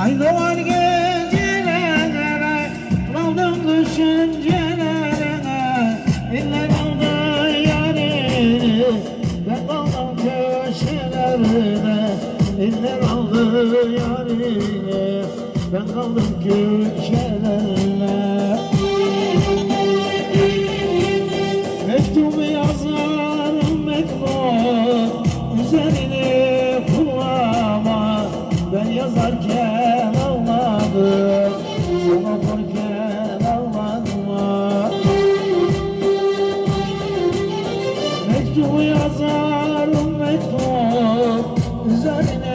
Aynı var gecelere Kaldım düşüncelere. İller aldı yarini Ben kaldım köşelerine İller aldı yarini Ben kaldım köşelerine Mektubu yazarım mektup Üzerine kullanma. Ben yazarken Mektubu yazarım mektup Üzerine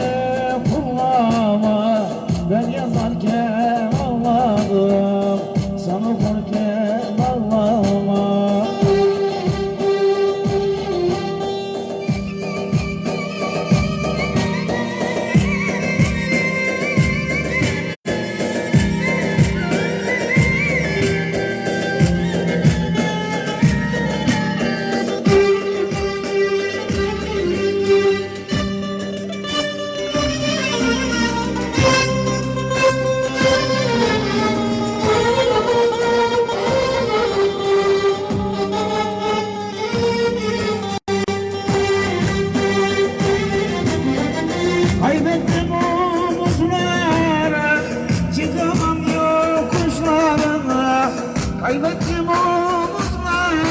Kaybettim omuzlara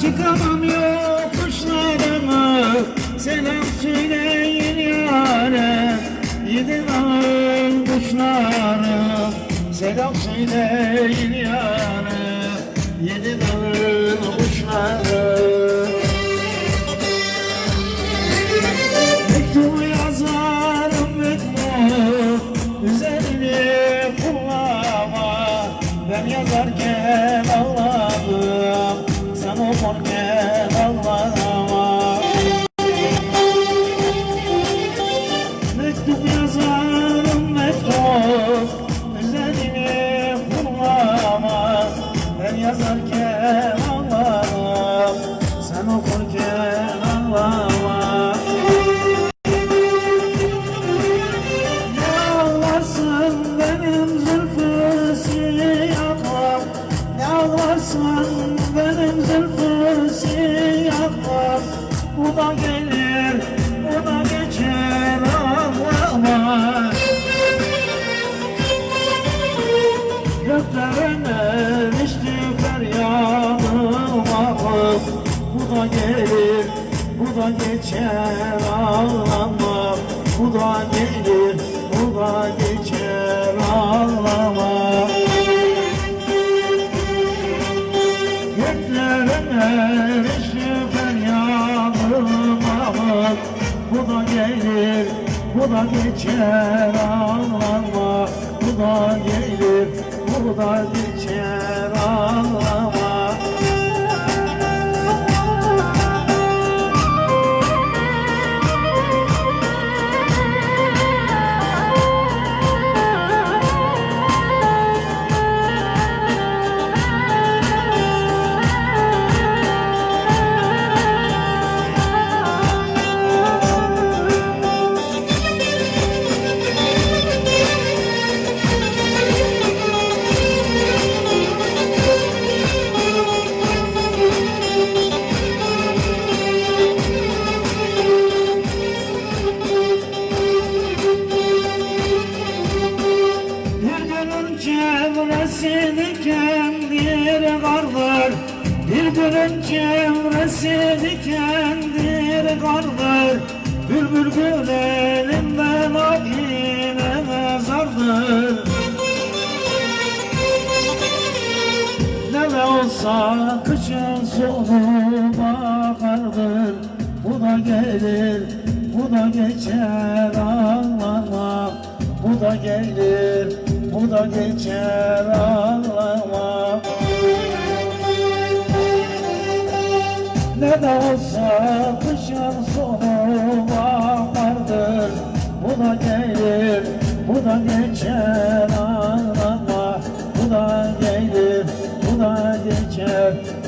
Çıkamam yokuşlarına Selam söyleyin yâre Yedi dağın kuşları Selam söyleyin yâre Bu da gelir, bu da geçer ağlama. Göklerin erişti feryadım ahım Bu da gelir, bu da geçer ağlama. Bu da bu da geçer ağlama. Bu da gelir, bu da geçer ağlama çevresini kendir kardır Bir günün çevresini kendir kardır Bülbül gül elinden o yine mezardır. Ne de olsa kışın sonu bahardır Bu da gelir, bu da geçer ağlama. Bu da gelir, bu da geçer ağlama. Ne de olsa dışarı sonuma vardır. Bu da gelir, bu da geçer ağlama. Bu da gelir, bu da geçer.